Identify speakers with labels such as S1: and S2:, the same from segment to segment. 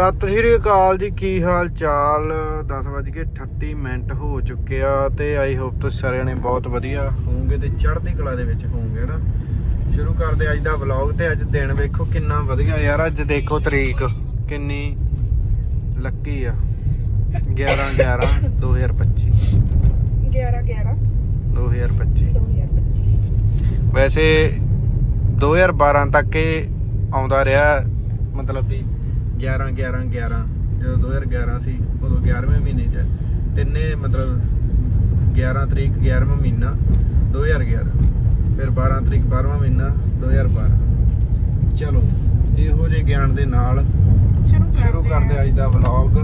S1: ਸਤਿ ਸ਼੍ਰੀ ਅਕਾਲ ਜੀ ਕੀ ਹਾਲ ਚਾਲ? 10:38 ਮਿੰਟ ਹੋ ਚੁੱਕੇ ਆ ਤੇ ਆਈ ਹੋਪ ਤੁਸੀਂ ਸਾਰਿਆਂ ਨੇ ਬਹੁਤ ਵਧੀਆ ਹੋਵੋਗੇ ਤੇ ਚੜ੍ਹਦੀ ਕਲਾ ਦੇ ਵਿੱਚ ਹੋਵੋਗੇ ਨਾ ਸ਼ੁਰੂ ਕਰਦੇ ਅੱਜ ਦਾ ਵਲੌਗ ਤੇ ਅੱਜ ਦਿਨ ਵੇਖੋ ਕਿੰਨਾ ਵਧੀਆ ਯਾਰ ਅੱਜ ਦੇਖੋ ਤਰੀਕ ਕਿੰਨੀ ਲੱਕੀ ਆ। 11 11 2025
S2: 11 11
S1: 2025
S2: 2025
S1: ਵੈਸੇ 2012 ਤੱਕ ਇਹ ਆਉਂਦਾ ਰਿਹਾ ਮਤਲਬ ਵੀ 11 11 11 ਜਦੋਂ 2011 ਸੀ ਉਦੋਂ 11ਵੇਂ ਮਹੀਨੇ ਚ ਤਿੰਨੇ ਮਤਲਬ 11 ਤਰੀਕ 11ਵਾਂ ਮਹੀਨਾ 2011 ਫਿਰ 12 ਤਰੀਕ 12ਵਾਂ ਮਹੀਨਾ 2012 ਚਲੋ ਇਹੋ ਜਿਹੇ ਗਿਆਨ ਦੇ ਨਾਲ
S2: ਸ਼ੁਰੂ
S1: ਸ਼ੁਰੂ ਕਰਦੇ ਅੱਜ ਦਾ ਵਲੌਗ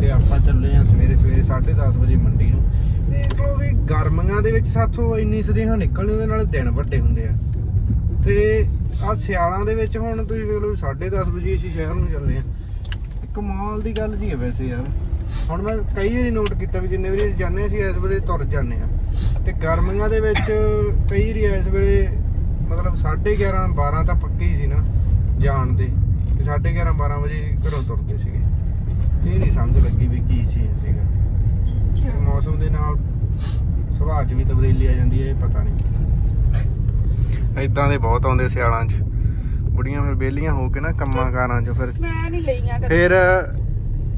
S1: ਤੇ ਆਪਾਂ ਚੱਲੇ ਆ ਸਵੇਰੇ ਸਵੇਰੇ 10:30 ਵਜੇ ਮੰਡੀ ਨੂੰ। ਦੇਖ ਲਓ ਵੀ ਗਰਮੀਆਂ ਦੇ ਵਿੱਚ ਸਾਥੋਂ ਇੰਨੀ ਸਦੇਹਾਂ ਨਿਕਲਣੀ ਉਹਦੇ ਨਾਲ ਦਿਨ ਵੱਡੇ ਹੁੰਦੇ ਆ। ਤੇ ਆ ਸਿਆਲਾਂ ਦੇ ਵਿੱਚ ਹੁਣ ਤੁਸੀਂ ਵੇਖ ਲਓ 10:30 ਵਜੇ ਅਸੀਂ ਸ਼ਹਿਰ ਨੂੰ ਚੱਲੇ ਆ ਕਮਾਲ ਦੀ ਗੱਲ ਜੀ ਹੈ ਵੈਸੇ ਯਾਰ। ਹੁਣ ਮੈਂ ਕਈ ਵਾਰੀ ਨੋਟ ਕੀਤਾ ਵੀ ਜਿੰਨੇ ਵਾਰੀ ਅਸੀਂ ਜਾਂਦੇ ਅਸੀਂ ਇਸ ਵੇਲੇ ਤੁਰ ਜਾਂਦੇ ਆ ਤੇ ਗਰਮੀਆਂ ਦੇ ਵਿੱਚ ਕਈ ਵਾਰੀ ਇਸ ਵੇਲੇ ਮਤਲਬ 11:30 12 ਤਾਂ ਪੱਕੇ ਹੀ ਸੀ ਨਾ ਜਾਣ ਦੇ। ਤੇ 11:30 12 ਵਜੇ ਘਰੋਂ ਤੁਰਦੇ ਸੀਗੇ। ਇਹ ਨਹੀਂ ਸਮਝ ਲੱਗੀ ਵੀ ਕੀ ਸੀਨ ਸੀਗਾ। ਮੌਸਮ ਦੇ ਨਾਲ ਸੁਭਾਅ 'ਚ ਵੀ ਤਬਦੀਲੀ ਆ ਜਾਂਦੀ ਹੈ ਇਹ ਪਤਾ ਨਹੀਂ। ਇਦਾਂ ਦੇ ਬਹੁਤ ਆਉਂਦੇ ਸਿਆਲਾਂ 'ਚ। ਬੁੜੀਆਂ ਫਿਰ ਬੇਲੀਆਂ ਹੋ ਕੇ ਨਾ ਕੰਮਾਂ ਕਾਰਾਂ 'ਚ ਫਿਰ
S2: ਮੈਂ ਨਹੀਂ ਲਈਆਂ ਕਦੇ।
S1: ਫਿਰ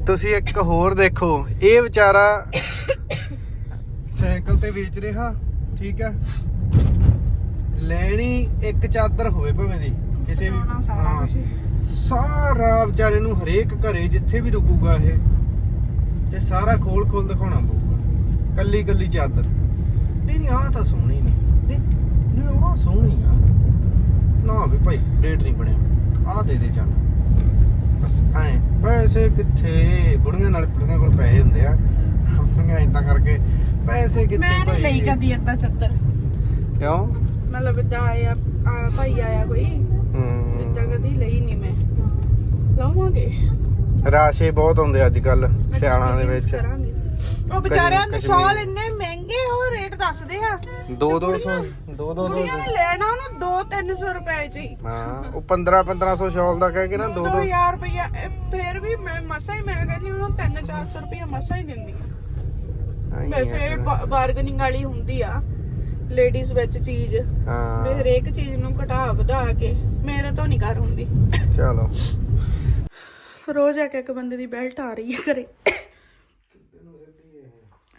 S1: ਤੁਸੀਂ ਇੱਕ ਹੋਰ ਦੇਖੋ ਇਹ ਵਿਚਾਰਾ ਸਾਈਕਲ ਤੇ ਵੇਚ ਰਿਹਾ ਠੀਕ ਹੈ? ਲੈਣੀ ਇੱਕ ਚਾਦਰ ਹੋਵੇ ਭਾਵੇਂ ਦੀ ਕਿਸੇ ਵੀ
S2: ਬਣਾਉਣਾ ਸਾਰਾ
S1: ਹਾਂ।
S2: ਕੁਛ।
S1: ਸਾਰਾ ਵਿਚਾਰੇ ਨੂੰ ਹਰੇਕ ਘਰੇ ਜਿੱਥੇ ਵੀ ਰੁਕੂਗਾ ਇਹ ਤੇ ਸਾਰਾ ਖੋਲ ਖੋਲ ਦਿਖਾਉਣਾ ਪਊਗਾ। ਕੱਲੀ ਕੱਲੀ ਚਾਦਰ। ਨਹੀਂ ਨਹੀਂ ਆਹ ਤਾਂ ਸੋਹਣੀ ਨਹੀਂ ਨਹੀਂ ਨਹੀਂ ਆਹ ਸੋਹਣੀ ਆ। ਨਾ ਵੀ ਭਾਈ ਰੇਟ ਨਹੀਂ ਬਣਿਆ। ਆਹ ਦੇ ਦੇ ਚੱਲ। ਬਸ ਐ ਪੈਸੇ ਕਿੱਥੇ? ਬੁੜੀਆਂ ਨਾਲ ਬੁੜੀਆਂ ਕੋਲ ਪੈਸੇ ਹੁੰਦੇ ਆ। ਮੈਂ ਇਦਾਂ ਕਰਕੇ ਪੈਸੇ ਕਿੱਥੇ
S2: ਮੈਂ ਨਹੀਂ ਲਈ? ਕਦੀ ਏਦਾਂ ਚੱਦਰ
S1: ਕਿਉਂ?
S2: ਮਤਲਬ ਏਦਾਂ ਆਇਆ ਆ ਭਾਈ ਆਇਆ ਕੋਈ।
S1: ਹੂੰ।
S2: ਏਦਾਂ ਕਦੀ ਲਈ ਨਹੀਂ ਮੈਂ। ਲਾਵਾਂਗੇ।
S1: ਰਾਸ਼ੇ ਬਹੁਤ ਹੁੰਦੇ ਅੱਜ ਕੱਲ ਸਿਆਲਾਂ ਦੇ ਵਿੱਚ।
S2: ਉਹ ਵਿਚਾਰਿਆਂ ਦੇ। ਸ਼ਾਲ ਇੰਨੇ ਮਹਿੰਗੇ ਦੱਸਦੇ ਆ?
S1: 2 200 2 2
S2: ਕੁੜੀਆਂ ਨੇ ਲੈਣਾ ਉਹਨੂੰ 2-300 ਰੁਪਏ ਚ ਹੀ।
S1: ਹਾਂ ਉਹ 15 1500 ਸ਼ਾਲ ਦਾ ਕਹਿ ਕੇ ਨਾ 2 2
S2: 2000 ਰੁਪਇਆ ਇਹ ਫੇਰ ਵੀ ਮੈਂ ਮਸਾ ਹੀ ਮੈਂ ਕਹਿੰਦੀ ਉਹਨੂੰ 3-400 ਰੁਪਇਆ ਮਸਾ ਹੀ ਦਿੰਦੀ ਆ। ਵੈਸੇ ਬਾਰਗਨਿੰਗ ਵਾਲੀ ਹੁੰਦੀ ਆ ਲੇਡੀਜ਼ ਵਿੱਚ ਚੀਜ਼। ਵੀ
S1: ਹਾਂ
S2: ਹਰੇਕ ਚੀਜ਼ ਨੂੰ ਘਟਾ ਵਧਾ ਕੇ ਮੇਰੇ ਤੋਂ ਨਹੀਂ ਕਰ ਹੁੰਦੀ।
S1: ਚਲੋ।
S2: ਰੋਜ਼ ਇੱਕ ਇੱਕ ਬੰਦੇ ਦੀ ਬੈਲਟ ਆ ਰਹੀ ਹੈ ਘਰੇ।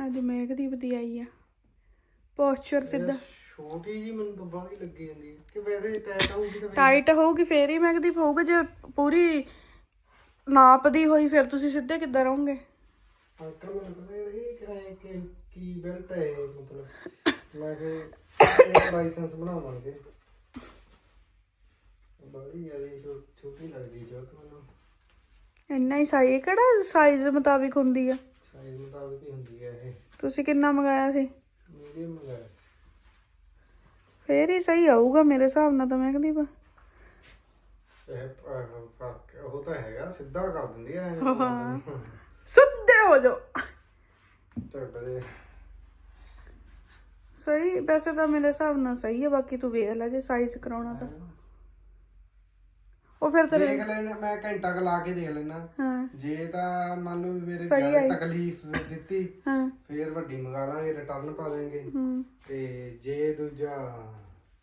S2: ਅੱਜ ਮੇਘ ਦੀ ਵਧੀ ਆਈ ਆ। ਪੋਸਚਰ ਸਿੱਧਾ।
S1: ਛੋਟੀ ਜੀ ਮੈਨੂੰ ਤਾਂ ਬਾਹਲੀ ਲੱਗੀ ਜਾਂਦੀ ਹੈ। ਕਿ ਵੈਸੇ ਟਾਈਟ ਹੋਊਗੀ ਤਾਂ
S2: ਟਾਈਟ ਹੋਊਗੀ ਫੇਰ ਹੀ ਮੈਗਦੀ ਹੋਊਗਾ ਜੇ ਪੂਰੀ ਨਾਪਦੀ ਹੋਈ ਫਿਰ ਤੁਸੀਂ ਸਿੱਧੇ ਕਿੱਦਾਂ ਰਹੋਗੇ?
S1: ਅੰਕਲ ਮੈਨੂੰ ਕਹਿੰਦੇ ਇਹ ਕਿਰਾਏ ਕਿ ਕੀ ਬੈਲਟ ਹੈ ਇਹ ਮਤਲਬ? ਮੈਂ ਕਿ ਇਹ ਲਾਇਸੈਂਸ ਬਣਾਵਾਂਗੇ। ਬੜੀ ਜ਼ਿਆਦਾ ਛੋਟੀ ਲੱਗਦੀ ਜੋਤ ਮੈਨੂੰ।
S2: ਇੰਨਾ ਹੀ ਸਾਈਜ਼ ਕਿਹੜਾ ਸਾਈਜ਼ ਮੁਤਾਬਿਕ ਹੁੰਦੀ ਆ?
S1: ਸਾਈਜ਼ ਮੁਤਾਬਕ ਹੀ ਹੁੰਦੀ ਹੈ ਇਹ।
S2: ਤੁਸੀਂ ਕਿੰਨਾ ਮੰਗਾਇਆ ਸੀ?
S1: ਮੀਡੀਅਮ ਮੰਗਾਇਆ ਸੀ?
S2: ਫੇਰ ਹੀ ਸਹੀ ਆਊਗਾ ਮੇਰੇ ਹਿਸਾਬ ਨਾਲ ਤਾਂ ਮੈਂ ਕਹਿੰਦੀ ਬਾ
S1: ਇਹ ਪ- ਫ਼ਰਕ ਉਹ ਤਾਂ ਹੈਗਾ ਸਿੱਧਾ ਕਰ ਦਿੰਦੀ ਐ
S2: ਹਾਂ। ਸਿੱਧੇ ਹੋ ਜਾਓ।
S1: ਢਿੱਡ ਦੇ
S2: ਸਹੀ ਵੈਸੇ ਤਾਂ ਮੇਰੇ ਹਿਸਾਬ ਨਾਲ ਸਹੀ ਹੈ ਬਾਕੀ ਤੂੰ ਵੇਖ ਲੈ ਜੇ ਸਾਈਜ਼ ਕਰਾਉਣਾ ਤਾਂ। ਉਹ ਫਿਰ ਤੇਰੇ
S1: ਦੇਖ ਲੈਣਾ ਮੈਂ ਘੰਟਾ ਕ ਲਾ ਕੇ ਦੇਖ ਲੈਣਾ।
S2: ਹਾਂ।
S1: ਜੇ ਤਾਂ ਮੰਨ ਲਓ ਵੀ ਮੇਰੇ
S2: ਸਹੀ
S1: ਜ਼ਿਆਦਾ। ਤਕਲੀਫ ਦਿੱਤੀ
S2: ਹਾਂ।
S1: ਫੇਰ ਵੱਡੀ ਮੰਗਾ ਲਾਂਗੇ ਰਿਟਰਨ ਪਾ ਦੇਂਗੇ
S2: ਹੂੰ।
S1: ਤੇ ਜੇ ਦੂਜਾ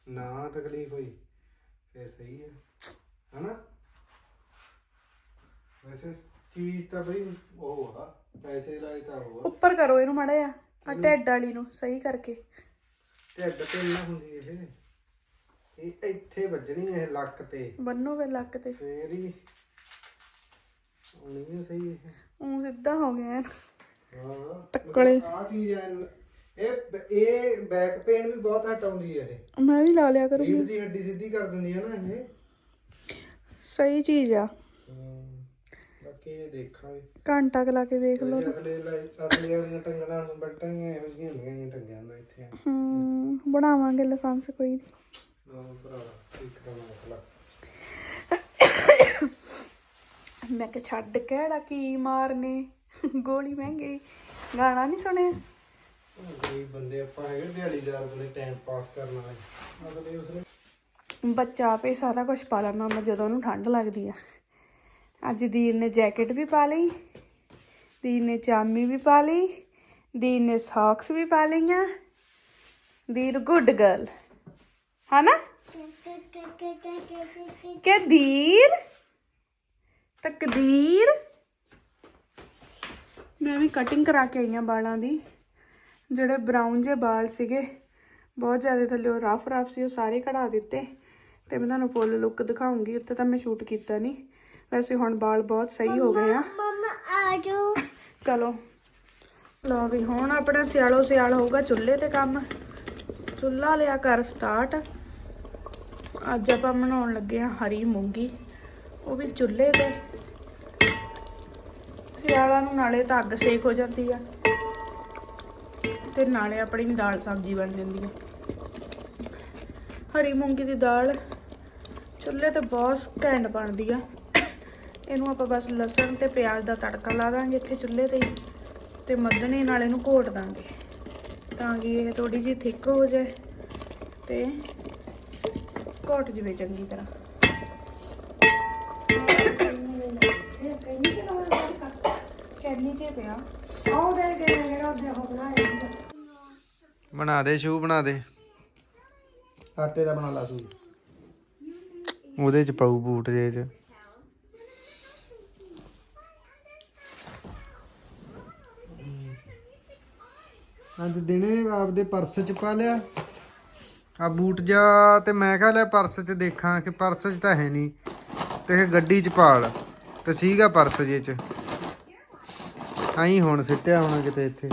S1: ਨਾ ਤਕਲੀਫ ਹੋਈ ਫੇਰ ਸਹੀ ਹੈ ਹਨਾ? ਵੈਸੇ ਚੀਜ਼ ਤਾਂ ਬਈ ਉਹ ਆ ਪੈਸੇ ਲਾਏ ਤਾਂ ਉਹ ਆ।
S2: ਉੱਪਰ ਕਰੋ ਇਹਨੂੰ ਮਾੜਾ ਜਿਹਾ ਆ ਢਿੱਡ ਵਾਲੀ ਨੂੰ ਸਹੀ ਕਰਕੇ।
S1: ਢਿੱਡ ਤੇ ਨਾ ਹੁੰਦੀ ਇਹ। ਇਹ ਇੱਥੇ ਵੱਜਣੀ ਇਹ ਲੱਕ ਤੇ।
S2: ਬੰਨੋ ਵੇ ਲੱਕ ਤੇ।
S1: ਫੇਰ ਹੀ ਹੋਣੀ ਹੈ ਸਹੀ ਇਹ।
S2: ਉਹ ਸਿੱਧਾ ਹੋ ਗਿਆ ਐਨ।
S1: ਹਾਂ।
S2: ਟੱਕਲੇ।
S1: ਆ ਚੀਜ਼ ਐ ਇਹ ਇਹ ਬੈਕ ਪੇਨ ਵੀ ਬਹੁਤ ਹਟਾਉਂਦੀ ਹੈ ਇਹ।
S2: ਮੈਂ ਵੀ ਲਾ ਲਿਆ ਕਰੂੰਗੀ।
S1: ਰੀੜ ਦੀ ਹੱਡੀ ਸਿੱਧੀ ਕਰ ਦਿੰਦੀ ਹੈ ਨਾ ਇਹ।
S2: ਸਹੀ ਚੀਜ਼ ਆ।
S1: ਹਮ, ਬਾਕੀ ਇਹ ਦੇਖਾਂਗੇ।
S2: ਘੰਟਾ ਕੁ ਲਾ ਕੇ ਵੇਖ ਲਓ।
S1: ਅਸਲੇ ਲਈ ਅਸਲੇ ਵਾਲੀਆਂ ਟੰਗਣਾ ਨੂੰ ਬਟਾਂਗੇ ਇਹੋ ਜਿਹੀਆਂ ਹੁੰਦੀਆਂ ਟੰਗਿਆਂ ਦਾ ਇੱਥੇ।
S2: ਹੂੰ ਬਣਾਵਾਂਗੇ ਲਾਇਸੈਂਸ ਕੋਈ ਨਹੀਂ
S1: ਨਾ।
S2: ਮੈਂ ਕਿ ਛੱਡ ਕਿਹੜਾ ਕੀ ਮਾਰਨੇ? ਗੋਲੀ ਮਹਿੰਗੀ। ਗਾਣਾ ਨਹੀਂ ਸੁਣਿਆ?
S1: ਗਰੀਬ ਬੰਦੇ ਆਪਾਂ ਹੈਗੇ ਦਿਹਾੜੀਦਾਰ ਬੰਦੇ ਟਾਈਮ ਪਾਸ ਕਰਨ ਵਾਲੇ। ਅਸਲੇ ਉਸਨੇ
S2: ਬੱਚਾ ਆਪੇ ਸਾਰਾ ਕੁਝ ਪਾ ਲੈਂਦਾ ਹੁੰਦਾ ਜਦੋਂ ਉਹਨੂੰ ਠੰਡ ਲੱਗਦੀ ਆ। ਅੱਜ ਦੀਨ ਨੇ ਜੈਕਟ ਵੀ ਪਾ ਲਈ ਦੀਨ ਨੇ ਚਾਮੀ ਵੀ ਪਾ ਲਈ ਦੀਨ ਨੇ ਸੌਕਸ ਵੀ ਪਾ ਲਈਆਂ। ਦੀਨ ਗੁੱਡ ਗਰਲ ਹਨਾ? ਕਿ ਦੀਰ ਤਕਦੀਰ? ਮੈਂ ਵੀ ਕਟਿੰਗ ਕਰਾ ਕੇ ਆਈ ਹਾਂ ਵਾਲਾਂ ਦੀ। ਜਿਹੜੇ ਬਰਾਊਨ ਜਿਹੇ ਵਾਲ ਸੀਗੇ ਬਹੁਤ ਜ਼ਿਆਦਾ ਥੱਲੇ ਉਹ ਰਫ ਰਫ ਸੀ ਉਹ ਸਾਰੇ ਕਢਾ ਦਿੱਤੇ। ਤੇ ਮੈਂ ਤੁਹਾਨੂੰ ਫੁੱਲ ਲੁੱਕ ਦਿਖਾਉਂਗੀ ਉੱਤੇ ਤਾਂ ਮੈਂ ਸ਼ੂਟ ਕੀਤਾ ਨਹੀਂ ਵੈਸੇ ਹੁਣ ਵਾਲ ਬਹੁਤ ਸਹੀ ਹੋ ਗਏ ਆ।
S3: ਮਮਾ ਆ ਜਾਓ।
S2: ਚਲੋ। ਲਓ ਵੀ ਹੁਣ ਆਪਣਾ ਸਿਆਲੋ ਸਿਆਲ ਹੋਊਗਾ ਚੁੱਲ੍ਹੇ ਤੇ ਕੰਮ। ਚੁੱਲ੍ਹਾ ਲਿਆ ਕਰ ਸਟਾਰਟ ਅੱਜ ਆਪਾਂ ਬਣਾਉਣ ਲੱਗੇ ਆ ਹਰੀ ਮੂੰਗੀ, ਉਹ ਵੀ ਚੁੱਲ੍ਹੇ ਤੇ। ਸਿਆਲਾਂ ਨੂੰ ਨਾਲੇ ਤਾਂ ਅੱਗ ਸੇਕ ਹੋ ਜਾਂਦੀ ਆ। ਤੇ ਨਾਲੇ ਆਪਣੀ ਦਾਲ ਸਬਜ਼ੀ ਬਣ ਜਾਂਦੀ ਆ। ਹਰੀ ਮੂੰਗੀ ਦੀ ਦਾਲ ਚੁੱਲ੍ਹੇ ਤੇ ਬਹੁਤ ਘੈਂਟ ਬਣਦੀ ਆ। ਇਹਨੂੰ ਆਪਾਂ ਬਸ ਲਸਣ ਤੇ ਪਿਆਜ਼ ਦਾ ਤੜਕਾ ਲਾ ਦਾਂਗੇ ਇੱਥੇ ਚੁੱਲ੍ਹੇ ਤੇ ਹੀ ਤੇ ਮੱਧਣੇ ਨਾਲ ਇਹਨੂੰ ਘੋਟ ਦਾਂਗੇ ਤਾਂ ਕਿ ਇਹ ਥੋੜੀ ਜਿਹੀ ਥਿੱਕ ਹੋ ਜਾਏ ਤੇ ਘੋਟ ਜਵੇ ਚੰਗੀ ਤਰ੍ਹਾਂ। ਕੈਨੀ ਚ ਪਿਆ ਆਹ ਦੇ ਕੇ ਮੇਰਾ ਉਹਦੇ ਹੋ ਬਣਾਇਆ
S1: ਬਣਾ ਦੇ, ਸ਼ੂ ਬਣਾ ਦੇ। ਆਟੇ ਦਾ ਬਣਾ ਲਾ ਸ਼ੂ। ਉਹਦੇ ਚ ਪਾਉ ਬੂਟ ਜੇ ਚ। ਅੱਜ ਦਿਨੇ ਆਪਦੇ ਪਰਸ ਚ ਪਾ ਲਿਆ। ਆ ਬੂਟ ਜਾ ਤੇ ਮੈਂ ਕਿਹਾ ਲੈ ਪਰਸ ਚ ਦੇਖਾਂ ਕਿ ਪਰਸ ਚ ਤਾਂ ਹੈ ਨਹੀਂ। ਤੇ ਇਹ ਗੱਡੀ ਚ ਪਾ ਲ ਤੇ ਸੀਗਾ ਪਰਸ ਜੇ ਚ। ਆਈ ਹੁਣ ਸਿੱਟਿਆ ਹੋਣਾ ਕਿਤੇ ਇੱਥੇ।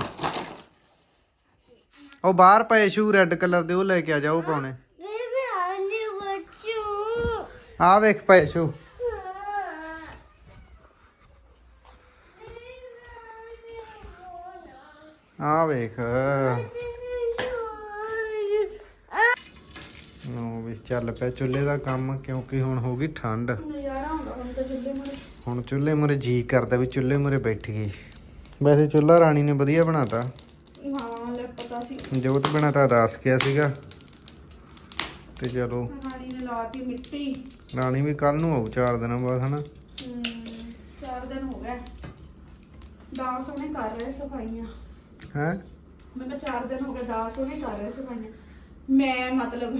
S1: ਉਹ ਬਾਹਰ ਪਏ ਸ਼ੂ ਰੈੱਡ ਕਲਰ ਦੇ ਉਹ ਲੈ ਕੇ ਆ ਜਾ ਉਹ ਪਾਉਣੇ। ਆ ਵੇਖ ਪਏ ਸ਼ੂ। ਆ ਵੇਖ। ਨੋ ਵੀ ਚੱਲ ਪਿਆ ਚੁੱਲ੍ਹੇ ਦਾ ਕੰਮ ਕਿਉਂਕਿ ਹੁਣ ਹੋ ਗਈ ਠੰਡ।
S2: ਨਜ਼ਾਰਾ ਹੁੰਦਾ ਹੁਣ ਤਾਂ ਚੁੱਲ੍ਹੇ ਮੂਹਰੇ।
S1: ਹੁਣ ਚੁੱਲ੍ਹੇ ਮੁਰੇ ਜੀ ਕਰਦਾ ਵੀ ਚੁੱਲ੍ਹੇ ਮੁਰੇ ਬੈਠ ਗਈ ਵੈਸੇ ਚੁੱਲ੍ਹਾ ਰਾਣੀ ਨੇ ਵਧੀਆ ਬਣਾਤਾ।
S2: ਹਾਂ ਲੈ ਪਤਾ ਸੀ।
S1: ਜੋਤ ਬਿਨਾ ਤਾਂ ਦੱਸ ਗਿਆ ਸੀਗਾ। ਤੇ ਚਲੋ।
S2: ਨਾਲੀ ਨੇ ਲਾਤੀ ਮਿੱਟੀ।
S1: ਰਾਣੀ ਵੀ ਕੱਲ ਨੂੰ ਆਊ ਚਾਰ ਦਿਨਾਂ ਬਾਅਦ ਹਨਾ?
S2: ਹਮ, ਚਾਰ ਦਿਨ ਹੋ ਗਏ। ਦਾਸ ਉਹਨੇ ਕਰ ਰਹੇ ਸਫਾਈਆਂ।
S1: ਹੈ?
S2: ਮੈਂ ਕਿਹਾ ਚਾਰ ਦਿਨ ਹੋ ਗਏ ਦਾਸ ਉਹਨੇ ਕਰ ਰਹੇ ਸਫਾਈਆਂ। ਮੈਂ ਮਤਲਬ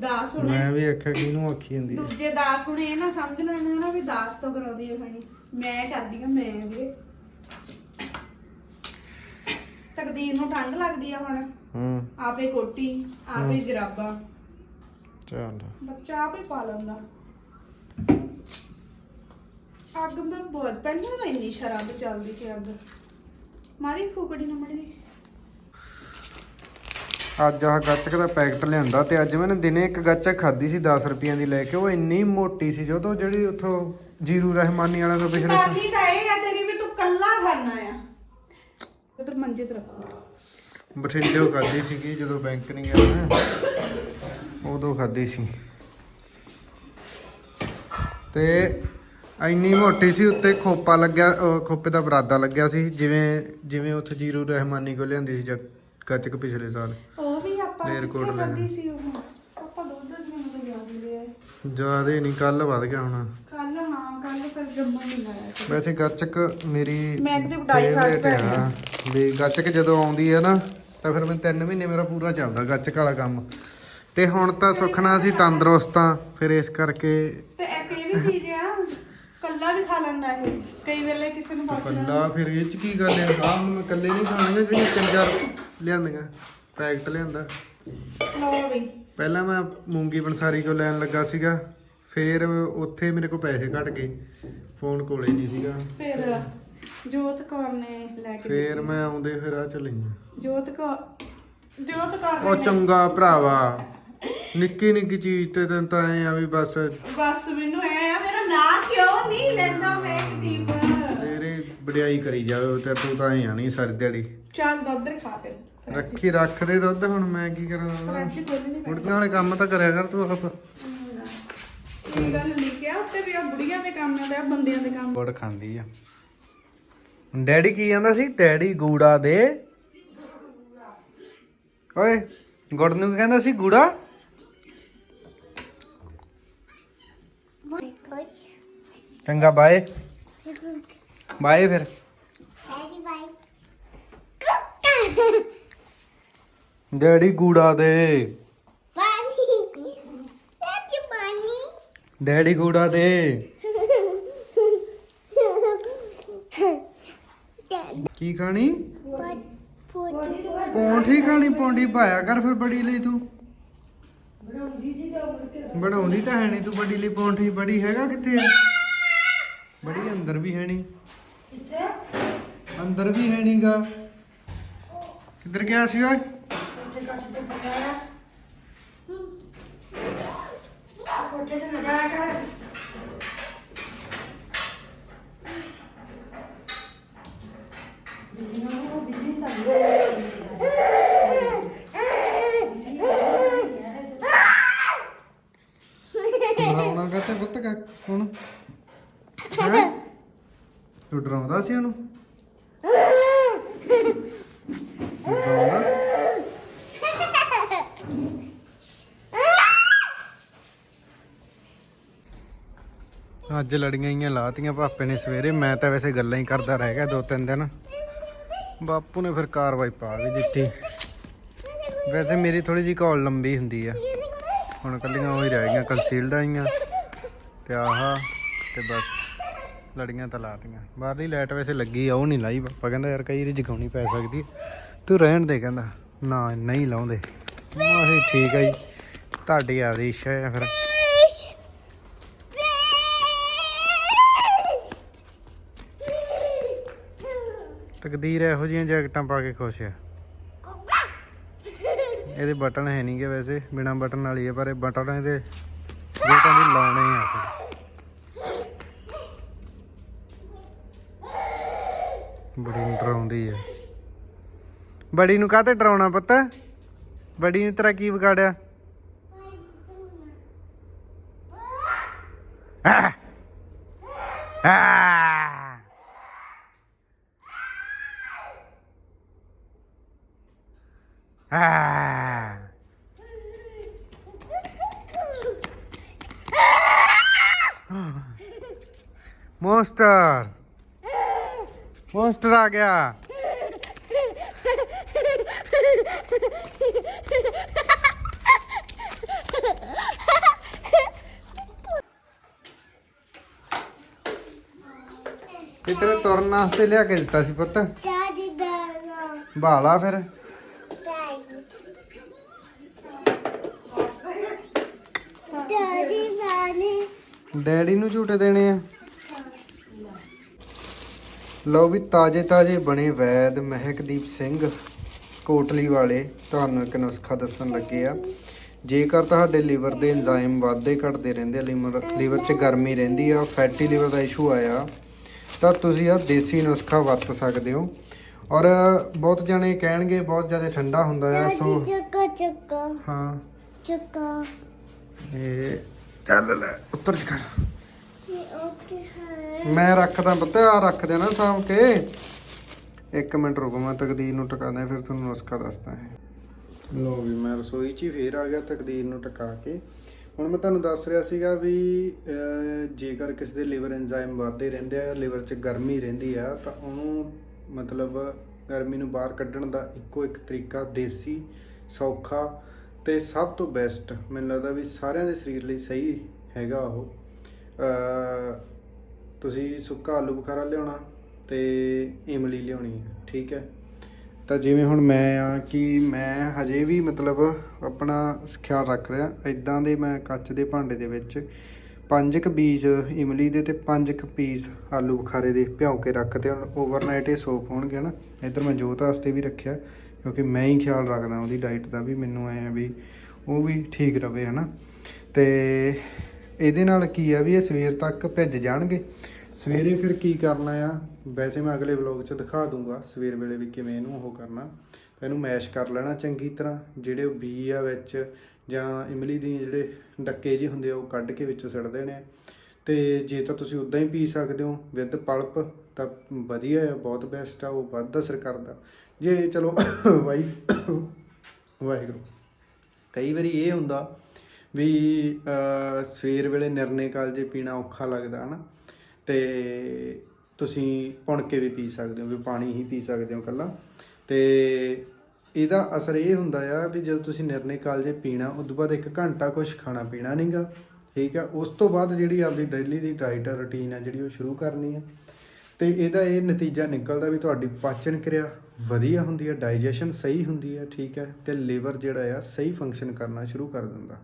S2: ਦਾਸ ਉਹਨੇ
S1: ਮੈਂ ਵੀ ਆਖਿਆ ਕਿਹਨੂੰ ਆਖੀ ਜਾਂਦੀ ਹੈ
S2: ਦੂਜੇ ਦਾਸ ਹੁਣੇ ਇਹ ਨਾ ਸਮਝ ਲੈਣਾ ਨਾ ਵੀ ਦਾਸ ਤੋਂ ਕਰਾਉਂਦੀ ਹੈ ਖਾਣੀ। ਮੈਂ ਕਰਦੀ ਆ ਮੈਂ ਵੀਰੇ ਤਕਦੀਰ ਨੂੰ ਠੰਡ ਲੱਗਦੀ ਆ ਹੁਣ।
S1: ਹੂੰ।
S2: ਆਪੇ ਕੋਟੀ ਆਪੇ ਜਰਾਬਾਂ।
S1: ਚੱਲ।
S2: ਬੱਚਾ ਆਪੇ ਪਾ ਲੈਂਦਾ। ਅੱਗ ਮੈਂ ਬਹੁਤ ਪਹਿਲਾਂ ਤਾਂ ਇੰਨੀ ਸ਼ਰਾਬ ਚੱਲਦੀ ਸੀ ਅੱਗ। ਮਾਰੀ ਫੂਕੜੀ ਨਾ ਮੜੀ।
S1: ਅੱਜ ਆਹ ਗੱਚਕ ਦਾ ਪੈਕਟ ਲਿਆਂਦਾ ਤੇ ਅੱਜ ਮੈंने ਦਿਨੇ ਇੱਕ ਗੱਚਕ ਖਾਧੀ ਸੀ 10 ਰੁਪਈਆਂ ਦੀ ਲੈ ਕੇ ਉਹ ਇੰਨੀ ਮੋਟੀ ਸੀ ਜਦੋਂ ਜਿਹੜੀ ਉੱਥੋਂ ਜੀਰੂ ਰਹਿਮਾਨੀ ਵਾਲਾ ਤੋਂ ਪਿਛਲੇ ਸਾਲ
S2: ਸ਼ਰਾਬੀ ਤਾਂ ਇਹ ਆ ਤੇਰੀ ਵੀ ਤੂੰ ਕੱਲਾ ਖਾਣਾ ਆ। ਇਹ ਤਾਂ ਮੰਜੇ ਤੇ ਰੱਖੋ।
S1: ਬਠਿੰਡੇੋਂ ਖਾਧੀ ਸੀਗੀ ਜਦੋਂ ਬੈਂਕ ਨਹੀਂ ਗਿਆ ਨਾ ਉਦੋਂ ਖਾਧੀ ਸੀ। ਤੇ ਇੰਨੀ ਮੋਟੀ ਸੀ ਉੱਤੇ ਖੋਪਾ ਲੱਗਿਆ ਖੋਪੇ ਦਾ ਬਰਾਦਾ ਲੱਗਿਆ ਸੀ ਜਿਵੇਂ ਜਿਵੇਂ ਉੱਥੇ ਜੀਰੂ ਰਹਿਮਾਨੀ ਕੋ ਲਿਆਂਦੀ ਸੀ ਜਗ- ਗੱਚਕ ਪਿਛਲੇ ਸਾਲ।
S2: ਉਹ ਵੀ ਆਪਾਂ
S1: ਲੈ
S2: ਸੀ ਉਹ? ਦੁੱਧ ਲਿਆ
S1: ਜਿਆਦੇ ਨਹੀਂ ਕੱਲ ਵੱਧ ਗਿਆ ਹੋਣਾ।
S2: ਕੱਲ ਹਾਂ ਕੱਲ ਫਿਰ ਜੰਮੂ ਨਹੀਂ ਆਇਆ ਸੀ।
S1: ਵੈਸੇ ਗੱਚਕ ਮੇਰੀ
S2: ਮੈਂ ਕਿਤੇ ਵਡਾਈ ਖਾ ਕੇ
S1: ਆ। ਵੀ ਗੱਚਕ ਜਦੋਂ ਆਉਂਦੀ ਹੈ ਨਾ ਤਾਂ ਫਿਰ ਮੈਂ 3 ਮਹੀਨੇ ਮੇਰਾ ਪੂਰਾ ਚੱਲਦਾ ਗੱਚਕ ਵਾਲਾ ਕੰਮ। ਤੇ ਹੁਣ ਤਾਂ ਸੁਖਣਾ ਅਸੀਂ ਤੰਦਰੁਸਤ ਆ ਫਿਰ ਇਸ ਕਰਕੇ
S2: ਤੇ ਇਹ ਵੀ ਚੀਜ਼ ਆ ਕੱਲਾ ਵੀ ਖਾ ਲੈਂਦਾ ਇਹ। ਕਈ ਵੇਲੇ ਕਿਸੇ ਨੂੰ ਪੁੱਛਣਾ
S1: ਕੱਲਾ ਫਿਰ ਇਹ ਚ ਕੀ ਗੱਲ ਹੈ ਆਹ ਹੁਣ ਮੈਂ ਇਕੱਲੇ ਨਹੀਂ ਖਾਣੀਆਂ ਜਿਹੜੀਆਂ ਚੰਗਰ ਲਿਆਂਦੀਆਂ? ਪੈਕਟ ਲਿਆਂਦਾ?
S2: ਲਓ ਵੀ।
S1: ਪਹਿਲਾਂ ਮੈਂ ਮੂੰਗੀ ਪੰਸਾਰੀ ਕੋ ਲੈਣ ਲੱਗਾ ਸੀਗਾ। ਫਿਰ ਉੱਥੇ ਮੇਰੇ ਕੋਲ ਪੈਸੇ ਘਟ ਗਏ। ਫੋਨ ਕੋਲੇ ਨਹੀਂ ਸੀਗਾ।
S2: ਫਿਰ ਜੋਤ ਕੌਰ ਨੇ ਲੈ ਕੇ
S1: ਫਿਰ ਮੈਂ ਆਉਂਦੇ ਫਿਰ ਆ ਚਲੀਆਂ
S2: ਜੋਤ ਕੌਰ ਜੋਤ ਕੌਰ
S1: ਉਹ
S2: ਨੇ।
S1: ਚੰਗਾ ਭਰਾਵਾ। ਨਿੱਕੀ ਨਿੱਕੀ ਚੀਜ਼ ਤੇ ਤੈਨੂੰ ਤਾਂ ਐ ਆ ਵੀ ਬਸ
S2: ਬਸ ਮੈਨੂੰ ਐ ਆ ਮੇਰਾ ਨਾਂ ਕਿਉਂ ਨਹੀਂ ਲੈਂਦਾ ਮੈਂ ਕਦੀਪ
S1: ਤੇਰੇ ਵਡਿਆਈ ਕਰੀ ਜਾਵੇ ਤੇ ਤੂੰ ਤਾਂ ਐ ਆ ਨਹੀਂ ਸਾਰੀ ਦਿਹਾੜੀ।
S2: ਚੱਲ ਦੁੱਧ ਖਾ ਤੇ
S1: ਰੱਖੀ ਰੱਖ ਦੇ ਦੁੱਧ ਹੁਣ ਮੈਂ ਕੀ ਕਰਾਂ?
S2: ਫਰੈਂਚ ਕੋਈ ਨਹੀਂ
S1: ਮੁੜਕਾਂ ਵਾਲੇ ਕੰਮ ਤਾਂ ਕਰਿਆ ਕਰ ਤੂੰ ਆਪ।
S2: ਇਹ ਗੱਲ ਲਿਖਿਆ ਉੱਤੇ ਵੀ ਆ ਬੁੜੀਆਂ ਦੇ ਕੰਮ ਆ ਬੰਦਿਆਂ ਦੇ ਕੰਮ
S1: ਗੁੜ ਖਾਂਦੀ ਆ। ਡੈਡੀ ਕੀ ਕਹਿੰਦਾ ਸੀ? ਡੈਡੀ ਗੂੜਾ ਦੇ। ਓਏ ਗੁੜ ਨੂੰ ਕਹਿੰਦਾ ਸੀ? ਗੂੜਾ? ਚੰਗਾ ਬਾਏ ਬਾਏ ਫਿਰ।
S3: ਡੈਡੀ ਬਾਈ
S1: ਡੈਡੀ ਗੂੜਾ ਦੇ।
S3: ਪਾਣੀ ਡੈਡੀ ਪਾਣੀ
S1: ਡੈਡੀ ਗੂੜਾ ਦੇ। ਕੀ ਖਾਣੀ? ਪੌਂਠੀ ਖਾਣੀ ਪੌਂਠੀ ਪਾਇਆ ਕਰ ਫਿਰ ਬੜੀ ਲਈ ਤੂੰ। ਬਣਾਉਂਦੀ ਤਾਂ ਹੈ ਨਹੀਂ ਤੂੰ ਬੜੀ ਲਈ ਪੌਂਠੀ ਬੜੀ ਹੈਗਾ ਕਿੱਥੇ ਆ? ਬੜੀ ਅੰਦਰ ਵੀ ਹੈ ਨਹੀਂ। ਅੰਦਰ ਵੀ ਹੈ ਨਹੀਂਗਾ ਕਿੱਧਰ ਗਿਆ ਸੀ ਓਏ? ਡਰਾਉਣਾ ਕਹਤੇ ਪੁੱਤ ਕਾ ਹੁਣ ਹੈ ਤੂੰ ਸੀ ਉਹਨੂੰ? ਡਰਾਉਂਦਾ ਸੀ ਅੱਜ ਲੜੀਆਂ ਹੀ ਲਾਤੀਆਂ ਪਾਪੇ ਨੇ ਸਵੇਰੇ। ਮੈਂ ਤਾਂ ਵੈਸੇ ਗੱਲਾਂ ਹੀ ਕਰਦਾ ਰਹਿ ਗਿਆ ਦੋ ਤਿੰਨ ਦਿਨ। ਬਾਪੂ ਨੇ ਫਿਰ ਕਾਰਵਾਈ ਪਾ ਵੀ ਦਿੱਤੀ। ਵੈਸੇ ਮੇਰੀ ਥੋੜੀ ਜਿਹੀ ਕਾਲ ਲੰਬੀ ਹੁੰਦੀ ਆ। ਹੁਣ ਕੱਲੀਆਂ ਉਹ ਹੀ ਰਹਿ ਗਈਆਂ ਕੰਸੀਲਡ ਆਈਆਂ। ਤੇ ਆਹ ਤੇ ਬਸ। ਲੜੀਆਂ ਤਾਂ ਲਾਤੀਆਂ। ਬਾਹਰਲੀ ਲਾਈਟ ਵੈਸੇ ਲੱਗੀ ਆ, ਉਹ ਨਹੀਂ ਲਾਈ। ਪਾਪਾ ਕਹਿੰਦਾ, ਯਾਰ ਕਈ ਵਾਰੀ ਜਗਾਉਣੀ ਪੈ ਸਕਦੀ ਤੂੰ ਰਹਿਣ ਦੇ, ਕਹਿੰਦਾ। ਨਾ, ਨਹੀਂ ਲਾਉਂਦੇ। ਮੈਂ ਠੀਕ ਹੈ ਜੀ। ਤੁਹਾਡੀ ਆਪਦੀ ਇੱਛਾ ਹੈ ਫਿਰ। ਤਕਦੀਰ ਇਹੋ ਜਿਹੀਆਂ ਜੈਕਟਾਂ ਪਾ ਕੇ ਖੁਸ਼ ਆ। ਇਹਦੇ ਬਟਨ ਹੈ ਨਹੀਂਗੇ ਵੈਸੇ। ਬਿਨਾ ਬਟਨ ਵਾਲੀ ਹੈ ਪਰ ਇਹ ਬਟਨ ਇਹਦੇ ਜੇਟਾਂ ਦੇ ਲਾਉਣੇ ਆ ਅਸੀਂ। ਬੜੀ ਡਰਾਉਂਦੀ ਹੈ ਬੜੀ ਨੂੰ ਕਾਹਤੇ ਡਰਾਉਣਾ ਪੁੱਤ? ਬੜੀ ਨੇ ਤੇਰਾ ਕੀ ਵਿਗਾੜਿਆ? ਆ। ਆ। ਆ। ਮੋਸਟਰ। ਮੋਸਟਰ ਆ ਗਿਆ। ਇਹ ਤੇਰੇ ਤੁਰਨ ਵਾਸਤੇ ਲਿਆ ਕੇ ਦਿੱਤਾ ਸੀ ਪੁੱਤ?
S3: ਬਾਣਾ।
S1: ਭਾਲਾ ਫਿਰ।
S3: ਡੈਡੀ
S1: ਨੂੰ ਝੂਟੇ ਦੇਣੇ ਆ। ਲਓ ਵੀ ਤਾਜੇ ਤਾਜੇ ਬਣੇ ਵੈਦ ਮਹਿਕਦੀਪ ਸਿੰਘ ਕੋਟਲੀ ਵਾਲੇ ਤੁਹਾਨੂੰ ਇੱਕ ਨੁਸਖਾ ਦੱਸਣ ਲੱਗੇ ਆ। ਜੇਕਰ ਤੁਹਾਡੇ ਲੀਵਰ ਦੇ ਐਂਜ਼ਾਈਮ ਵਾਧੇ ਘਟਦੇ ਰਹਿੰਦੇ ਆ ਲੀਵਰ ਲੀਵਰ 'ਚ ਗਰਮੀ ਰਹਿੰਦੀ ਆ ਫੈਟੀ ਲੀਵਰ ਦਾ ਇਸ਼ੂ ਆਇਆ ਤਾਂ ਤੁਸੀਂ ਆ ਦੇਸੀ ਨੁਸਖਾ ਵਰਤ ਸਕਦੇ ਹੋ। ਔਰ ਬਹੁਤ ਜਣੇ ਕਹਿਣਗੇ ਬਹੁਤ ਜ਼ਿਆਦਾ ਠੰਡਾ ਹੁੰਦਾ ਆ ਸੋ
S3: ਚੱਕਾ ਚੱਕਾ।
S1: ਹਾਂ।
S3: ਚੱਕਾ।
S1: ਇਹ ਚੱਲ ਲੈ ਉੱਤਰ ਕਰ
S3: ਓਕੇ ਹੈ।
S1: ਮੈਂ ਰੱਖਦਾ ਪੁੱਤ ਆ ਰੱਖ ਦੇਣਾ ਸਾਂਭ ਕੇ। ਇੱਕ ਮਿੰਟ ਰੁਕੋ, ਮੈਂ ਤਕਦੀਰ ਨੂੰ ਟਿਕਾਉਂਦਾ ਫਿਰ ਤੁਹਾਨੂੰ ਨੁਸਖਾ ਦੱਸਦਾ ਹੈ। ਲੋ ਵੀ, ਮੈਂ ਰਸੋਈ 'ਚ ਹੀ ਫੇਰ ਆ ਗਿਆ ਤਕਦੀਰ ਨੂੰ ਟਿਕਾ ਕੇ। ਹੁਣ ਮੈਂ ਤੁਹਾਨੂੰ ਦੱਸ ਰਿਹਾ ਸੀਗਾ ਵੀ ਜੇਕਰ ਕਿਸੇ ਦੇ ਲਿਵਰ ਐਂਜ਼ਾਈਮ ਵੱਧਦੇ ਰਹਿੰਦੇ ਆ, ਲਿਵਰ 'ਚ ਗਰਮੀ ਰਹਿੰਦੀ ਆ, ਤਾਂ ਉਹਨੂੰ ਮਤਲਬ ਗਰਮੀ ਨੂੰ ਬਾਹਰ ਕੱਢਣ ਦਾ ਇੱਕੋ ਇੱਕ ਤਰੀਕਾ ਦੇਸੀ, ਸੌਖਾ ਤੇ ਸਭ ਤੋਂ ਬੈਸਟ ਮੈਨੂੰ ਲੱਗਦਾ ਵੀ ਸਾਰਿਆਂ ਦੇ ਸਰੀਰ ਲਈ ਸਹੀ ਹੈਗਾ ਉਹ। ਤੁਸੀਂ ਸੁੱਕਾ ਆਲੂ ਬੁਖਾਰਾ ਲਿਆਉਣਾ ਤੇ ਇਮਲੀ ਲਿਆਉਣੀ ਹੈ, ਠੀਕ ਹੈ। ਤਾਂ ਜਿਵੇਂ ਹੁਣ ਮੈਂ ਆ ਕਿ ਮੈਂ ਹਜੇ ਵੀ ਮਤਲਬ ਆਪਣਾ ਖਿਆਲ ਰੱਖ ਰਿਹਾ ਇਦਾਂ ਦੇ ਮੈਂ ਕੱਚ ਦੇ ਭਾਂਡੇ ਦੇ ਵਿੱਚ ਪੰਜ ਕੁ ਬੀਜ ਇਮਲੀ ਦੇ ਤੇ ਪੰਜ ਕੁ ਪੀਸ ਆਲੂ ਬੁਖਾਰੇ ਦੇ ਭਿਉਂ ਕੇ ਰੱਖਦੇ ਹੁਣ ਓਵਰਨਾਈਟ ਇਹ ਸੋਪ ਹੋਣਗੇ ਨਾ ਇੱਧਰ ਮੈਂ ਜੋਤ ਵਾਸਤੇ ਵੀ ਰੱਖਿਆ, ਕਿਉਂਕਿ ਮੈਂ ਹੀ ਖਿਆਲ ਰੱਖਦਾ ਉਹਦੀ ਡਾਈਟ ਦਾ ਵੀ, ਮੈਨੂੰ ਐ ਵੀ ਉਹ ਵੀ ਠੀਕ ਰਵੇ ਹਨਾ। ਤੇ ਇਹਦੇ ਨਾਲ ਕੀ ਆ ਵੀ ਇਹ ਸਵੇਰ ਤੱਕ ਭਿੱਜ ਜਾਣਗੇ। ਸਵੇਰੇ ਫਿਰ ਕੀ ਕਰਨਾ ਆ? ਵੈਸੇ ਮੈਂ ਅਗਲੇ ਵਲੌਗ 'ਚ ਦਿਖਾ ਦੂੰਗਾ ਸਵੇਰ ਵੇਲੇ ਵੀ ਕਿਵੇਂ ਇਹਨੂੰ ਉਹ ਕਰਨਾ। ਇਹਨੂੰ ਮੈਸ਼ ਕਰ ਲੈਣਾ ਚੰਗੀ ਤਰ੍ਹਾਂ। ਜਿਹੜੇ ਉਹ ਬੀ ਆ ਵਿੱਚ ਜਾਂ ਇਮਲੀ ਦੇ ਜਿਹੜੇ ਡੱਕੇ ਜਿਹੇ ਹੁੰਦੇ ਆ, ਉਹ ਕੱਢ ਕੇ ਵਿੱਚੋਂ ਸੁੱਟ ਦੇਣੇ ਆ। ਤੇ ਜੇ ਤਾਂ ਤੁਸੀਂ ਉਦਾਂ ਹੀ ਪੀ ਸਕਦੇ ਹੋ ਵਿਦ ਪਲਪ, ਤਾਂ ਵਧੀਆ ਆ, ਬਹੁਤ ਬੈਸਟ ਆ, ਉਹ ਵੱਧ ਅਸਰ ਕਰਦਾ। ਜੇ ਚਲੋ ਵਾਈ, ਵਾਹਿਗੁਰੂ। ਕਈ ਵਾਰੀ ਇਹ ਹੁੰਦਾ ਵੀ ਸਵੇਰ ਵੇਲੇ ਨਿਰਣੇ ਕਾਲਜੇ ਪੀਣਾ ਔਖਾ ਲੱਗਦਾ, ਹਨਾ? ਤੇ ਤੁਸੀਂ ਪੁਣ ਕੇ ਵੀ ਪੀ ਸਕਦੇ ਹੋ, ਵੀ ਪਾਣੀ ਹੀ ਪੀ ਸਕਦੇ ਹੋ ਕੱਲਾ ਤੇ ਇਹਦਾ ਅਸਰ ਇਹ ਹੁੰਦਾ ਆ ਵੀ ਜਦੋਂ ਤੁਸੀਂ ਨਿਰਣੇ ਕਾਲਜੇ ਪੀਣਾ, ਉਸ ਤੋਂ ਬਾਅਦ ਇੱਕ ਘੰਟਾ ਕੁਝ ਖਾਣਾ ਪੀਣਾ ਨਹੀਂਗਾ ਠੀਕ ਆ? ਉਸ ਤੋਂ ਬਾਅਦ ਜਿਹੜੀ ਆਪਦੀ ਡੇਲੀ ਦੀ ਡਾਈਟ ਰੁਟੀਨ ਆ, ਜਿਹੜੀ ਉਹ ਸ਼ੁਰੂ ਕਰਨੀ ਹੈ ਤੇ ਇਹਦਾ ਇਹ ਨਤੀਜਾ ਨਿਕਲਦਾ ਵੀ ਤੁਹਾਡੀ ਪਾਚਨ ਕਿਰਿਆ ਵਧੀਆ ਹੁੰਦੀ ਹੈ ਡਾਈਜੈਸ਼ਨ ਸਹੀ ਹੁੰਦੀ ਹੈ ਠੀਕ ਹੈ ਤੇ ਲਿਵਰ ਜਿਹੜਾ ਆ, ਸਹੀ ਫੰਕਸ਼ਨ ਕਰਨਾ ਸ਼ੁਰੂ ਕਰ ਦਿੰਦਾ।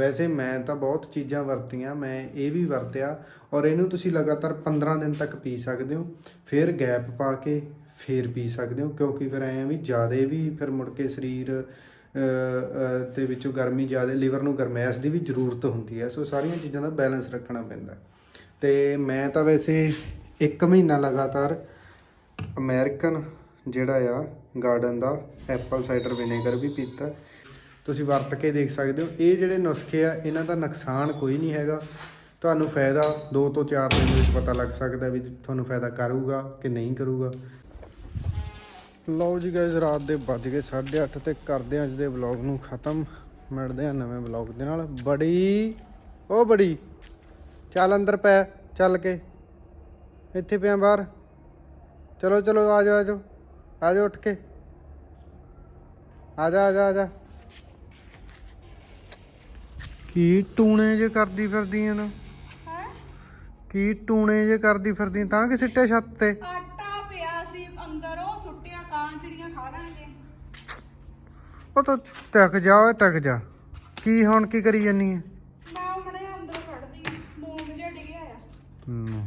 S1: ਵੈਸੇ ਮੈਂ ਤਾਂ ਬਹੁਤ ਚੀਜ਼ਾਂ ਵਰਤੀਆਂ ਮੈਂ ਇਹ ਵੀ ਵਰਤਿਆ ਔਰ ਇਹਨੂੰ ਤੁਸੀਂ ਲਗਾਤਾਰ 15 ਦਿਨ ਤੱਕ ਪੀ ਸਕਦੇ ਹੋ। ਫਿਰ ਗੈਪ ਪਾ ਕੇ ਫਿਰ ਪੀ ਸਕਦੇ ਹੋ ਕਿਉਂਕਿ ਫਿਰ ਐਂ ਵੀ ਜ਼ਿਆਦਾ ਵੀ ਫਿਰ ਮੁੜ ਕੇ ਸਰੀਰ ਅ, ਤੇ ਵਿੱਚੋਂ ਗਰਮੀ ਜ਼ਿਆਦਾ ਲਿਵਰ ਨੂੰ ਗਰਮੈਸ਼ ਦੀ ਵੀ ਜ਼ਰੂਰਤ ਹੁੰਦੀ ਹੈ। ਸੋ ਸਾਰੀਆਂ ਚੀਜ਼ਾਂ ਦਾ ਬੈਲੈਂਸ ਰੱਖਣਾ ਪੈਂਦਾ। ਤੇ ਮੈਂ ਤਾਂ ਵੈਸੇ 1 ਮਹੀਨਾ ਲਗਾਤਾਰ ਅਮਰੀਕਨ ਜਿਹੜਾ ਆ ਗਾਰਡਨ ਦਾ ਐਪਲ ਸਾਈਡਰ ਵਿਨੇਗਰ ਵੀ ਪੀਤਾ। ਤੁਸੀਂ ਵਰਤ ਕੇ ਦੇਖ ਸਕਦੇ ਹੋ। ਇਹ ਜਿਹੜੇ ਨੁਸਖੇ ਆ, ਇਹਨਾਂ ਦਾ ਨੁਕਸਾਨ ਕੋਈ ਨਹੀਂ ਹੈਗਾ। ਤੁਹਾਨੂੰ ਫਾਇਦਾ 2 ਤੋਂ 4 ਦਿਨ ਵਿੱਚ ਪਤਾ ਲੱਗ ਸਕਦਾ ਵੀ ਤੁਹਾਨੂੰ ਫਾਇਦਾ ਕਰੂਗਾ ਕਿ ਨਹੀਂ ਕਰੂਗਾ। ਲਓ ਜੀ ਗਾਇਸ ਰਾਤ ਦੇ ਵੱਜ ਗਏ 8:30 ਤੇ ਕਰਦੇ ਹਾਂ ਅੱਜ ਦੇ ਵਲੌਗ ਨੂੰ ਖਤਮ। ਮਿਲਦੇ ਹਾਂ ਨਵੇਂ ਵਲੌਗ ਦੇ ਨਾਲ। ਬੜੀ ਉਹ ਬੜੀ, ਚੱਲ ਅੰਦਰ ਪੈ, ਚੱਲ ਕੇ। ਇੱਥੇ ਪਿਆ ਬਾਹਰ। ਚਲੋ ਚਲੋ, ਆ ਜਾਓ ਆ ਜਾਓ। ਆ ਜਾਓ, ਉੱਠ ਕੇ। ਆ ਜਾ ਆ ਜਾ ਆ ਜਾ। ਕੀ ਟੂਣੇ ਜੇ ਕਰਦੀ ਫਿਰਦੀ ਐ ਨਾ?
S2: ਹੈ?
S1: ਕੀ ਟੂਣੇ ਜੇ ਕਰਦੀ ਫਿਰਦੀ ਤਾਂ ਕਿ ਸਿੱਟੇ ਛੱਤ ਤੇ।
S2: ਆਟਾ ਪਿਆ ਸੀ ਅੰਦਰ ਉਹ ਸੁੱਟਿਆ ਕਾਂ ਚਿੜੀਆਂ ਖਾ ਲੈਣਗੇ।
S1: ਉਹ ਤਾਂ ਟਕ ਜਾ ਓਏ ਟਕ ਜਾ। ਕੀ ਹੁਣ ਕੀ ਕਰੀ ਜਾਨੀ ਐ
S2: ਮੈਂ ਹੁਣੇ ਅੰਦਰ ਫੜਦੀ ਮੂੰਗ ਜਿਹਾ ਡਿੱਗਿਆ ਆ।
S1: ਹਮ।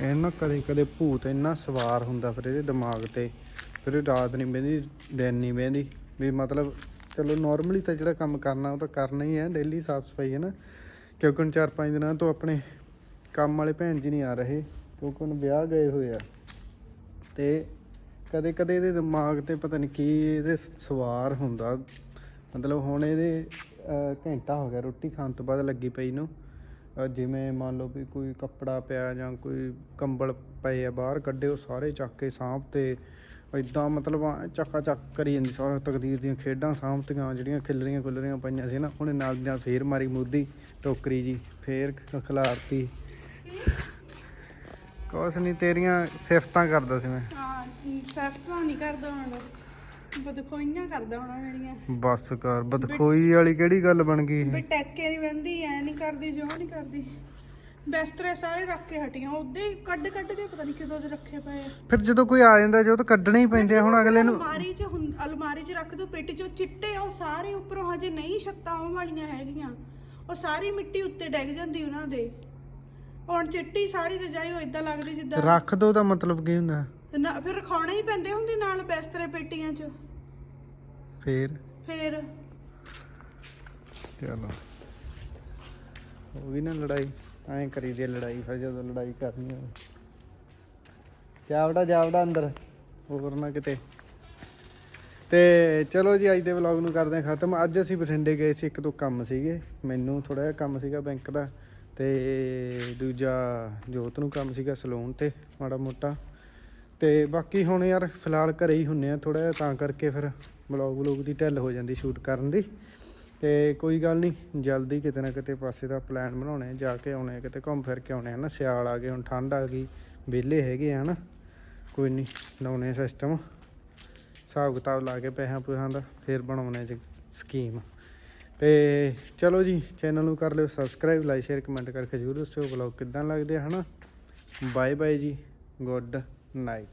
S1: ਇਹ ਨਾ ਕਦੇ ਕਦੇ ਭੂਤ ਇੰਨਾ ਸਵਾਰ ਹੁੰਦਾ ਫਿਰ ਇਹਦੇ ਦਿਮਾਗ ਤੇ। ਫਿਰ ਇਹ ਰਾਤ ਨਹੀਂ ਬਹਿੰਦੀ ਦਿਨ ਨਹੀਂ ਬਹਿੰਦੀ। ਵੀ ਮਤਲਬ ਚਲੋ ਨਾਰਮਲੀ ਤਾਂ ਜਿਹੜਾ ਕੰਮ ਕਰਨਾ ਉਹ ਤਾਂ ਕਰਨਾ ਹੀ ਹੈ ਡੇਲੀ ਸਾਫ਼ ਸਫ਼ਾਈ ਹੈ ਨਾ। ਕਿਉਂਕਿ ਹੁਣ ਚਾਰ ਪੰਜ ਦਿਨਾਂ ਤੋਂ ਆਪਣੇ ਕੰਮ ਵਾਲੇ ਭੈਣ ਜੀ ਨਹੀਂ ਆ ਰਹੇ, ਕਿਉਂਕਿ ਹੁਣ ਵਿਆਹ ਗਏ ਹੋਏ ਆ। ਤੇ ਕਦੇ ਕਦੇ ਇਹਦੇ ਦਿਮਾਗ ਤੇ ਪਤਾ ਨਹੀਂ ਕੀ ਇਹਦੇ ਸਵਾਰ ਹੁੰਦਾ। ਮਤਲਬ ਹੁਣ ਇਹਦੇ ਘੰਟਾ ਹੋ ਗਿਆ ਰੋਟੀ ਖਾਣ ਤੋਂ ਬਾਅਦ ਲੱਗੀ ਪਈ ਨੂੰ। ਜਿਵੇਂ ਮੰਨ ਲਓ ਵੀ ਕੋਈ ਕੱਪੜਾ ਪਿਆ ਜਾਂ ਕੋਈ ਕੰਬਲ ਪਏ ਆ, ਬਾਹਰ ਕੱਢੇ, ਉਹ ਸਾਰੇ ਚੱਕ ਕੇ ਸਾਂਭ ਤੇ ਇਦਾਂ ਮਤਲਬ ਚੱਕਾ ਚੱਕ ਕਰੀ ਜਾਂਦੀ ਸਾਰਾ ਤਕਦੀਰ ਦੀਆਂ ਖੇਡਾਂ ਸਾਂਭਤੀਆਂ ਜਿਹੜੀਆਂ ਖਿਲਰੀਆਂ ਖੁੱਲਰੀਆਂ ਪਈਆਂ ਸੀ ਨਾ ਉਹਨੇ ਨਾਲ ਦੀ ਨਾਲ ਫੇਰ ਮਾਰੀ ਮੁੱਦੀ ਟੋਕਰੀ ਜੀ ਫੇਰ ਖਿਲਾਰਤੀ। ਕੁਛ ਨਹੀਂ ਤੇਰੀਆਂ ਸਿਫਤਾਂ ਕਰਦਾ ਸੀ ਮੈਂ।
S2: ਹਾਂ ਸੈਫਟਾਂ ਨਹੀਂ ਕਰਦਾ ਹੁਣ। ਬਦਖੋਈਆਂ ਕਰਦਾ ਹੁਣ ਮੇਰੀਆਂ।
S1: ਬਸ ਕਰ ਬਦਖੋਈ ਵਾਲੀ ਕਿਹੜੀ ਗੱਲ ਬਣ ਗਈ
S2: ਵੀ ਟੈਕੇ ਨਹੀਂ ਬੰਦੀ ਐ ਨਹੀਂ ਕਰਦੀ ਜੋ ਨਹੀਂ ਕਰਦੀ। ਬਿਸਤਰੇ ਸਾਰੇ ਰੱਖ ਕੇ ਹਟੀਆਂ ਉਹਦੇ ਹੀ ਕੱਢ ਕੱਢ ਕੇ ਪਤਾ ਨਹੀਂ ਕਿਦੋਂ ਦੇ ਰੱਖੇ ਪਏ ਆ।
S1: ਫਿਰ ਜਦੋਂ ਕੋਈ ਆ ਜਾਂਦਾ ਜੋ ਤਾਂ ਕੱਢਣੇ ਹੀ ਪੈਂਦੇ ਆ ਹੁਣ ਅਗਲੇ ਨੂੰ
S2: ਅਲਮਾਰੀ 'ਚ ਹੁੰ- ਅਲਮਾਰੀ 'ਚ ਰੱਖ ਦੋ ਪੇਟੀ 'ਚ ਉਹ ਚਿੱਟੇ ਉਹ ਸਾਰੇ ਉੱਪਰੋਂ ਹਜੇ ਨਹੀਂ ਛੱਤਾਂ ਉਹ ਵਾਲੀਆਂ ਹੈਗੀਆਂ। ਉਹ ਸਾਰੀ ਮਿੱਟੀ ਉੱਤੇ ਡਿੱਗ ਜਾਂਦੀ ਉਹਨਾਂ ਦੇ। ਹੁਣ ਚਿੱਟੀ ਸਾਰੀ ਰਜਾਈ ਉਹ ਇਦਾਂ ਲੱਗਦੀ ਜਿੱਦਾਂ
S1: ਰੱਖ ਦੋ ਦਾ ਮਤਲਬ ਕੀ ਹੁੰਦਾ?
S2: ਨਾ ਫਿਰ ਰਖਾਉਣੇ ਹੀ ਪੈਂਦੇ ਹੁੰਦੇ ਨਾਲ ਬਿਸਤਰੇ ਪੇਟੀਆਂ 'ਚ।
S1: ਫੇਰ?
S2: ਫਿਰ।
S1: ਚਲੋ। ਹੋ ਗਈ ਨਾ ਲੜਾਈ। ਐਂ ਕਰੀਦੀ ਆ ਲੜਾਈ, ਫਿਰ ਜਦੋਂ ਲੜਾਈ ਕਰਨੀ ਹੋਵੇ ਜਾਵੜਾ ਜਾਵੜਾ ਅੰਦਰ, ਹੋਰ ਨਾ ਕਿਤੇ। ਤੇ ਚਲੋ ਜੀ, ਅੱਜ ਦੇ ਵਲੌਗ ਨੂੰ ਕਰਦੇ ਹਾਂ ਖਤਮ। ਅੱਜ ਅਸੀਂ ਬਠਿੰਡੇ ਗਏ ਸੀ, ਇੱਕ ਦੋ ਕੰਮ ਸੀਗੇ। ਮੈਨੂੰ ਥੋੜਾ ਜਿਹਾ ਕੰਮ ਸੀਗਾ ਬੈਂਕ ਦਾ ਤੇ ਦੂਜਾ ਜੋਤ ਨੂੰ ਕੰਮ ਸੀਗਾ ਸਲੂਨ ਤੇ, ਮਾੜਾ ਮੋਟਾ। ਤੇ ਬਾਕੀ ਹੁਣ ਯਾਰ, ਫਿਲਹਾਲ ਘਰੇ ਹੀ ਹੁੰਨੇ ਆ ਥੋੜਾ ਜਿਹਾ, ਤਾਂ ਕਰਕੇ ਫਿਰ ਵਲੌਗ ਵਲੌਗ ਦੀ ਢਿੱਲ ਹੋ ਜਾਂਦੀ ਸ਼ੂਟ ਕਰਨ ਦੀ। ਤੇ ਕੋਈ ਗੱਲ ਨਹੀਂ ਜਲਦੀ ਕਿਤੇ ਨਾ ਕਿਤੇ ਪਾਸੇ ਦਾ ਪਲਾਨ ਬਣਾਉਣੇ ਜਾ ਕੇ ਆਉਣੇ ਕਿਤੇ ਘੁੰਮ ਫਿਰ ਕੇ ਆਉਣੇ ਹਨਾ? ਸਿਆਲ ਆ ਗਏ, ਹੁਣ ਠੰਡ ਆ ਗਈ, ਵਿਹਲੇ ਹੈਗੇ ਹਨਾ? ਕੋਈ ਨਹੀਂ ਲਾਉਣੇ ਸਿਸਟਮ ਹਿਸਾਬ ਕਿਤਾਬ ਲਾ ਕੇ ਪੈਸਾ ਪੂਹਾਂ ਦਾ, ਫੇਰ ਬਣਾਉਣੇ ਚ ਸਕੀਮ ਤੇ ਚਲੋ ਜੀ ਚੈਨਲ ਨੂੰ ਕਰ ਲਿਓ ਸਬਸਕ੍ਰਾਈਬ ਲਾਈਕ ਸ਼ੇਅਰ ਕਮੈਂਟ ਕਰਕੇ ਜ਼ਰੂਰ ਦੱਸਿਓ ਬਲੌਗ ਕਿੱਦਾਂ ਲੱਗਦੇ ਹਨਾ? ਬਾਏ ਬਾਏ ਜੀ ਗੁੱਡ ਨਾਈਟ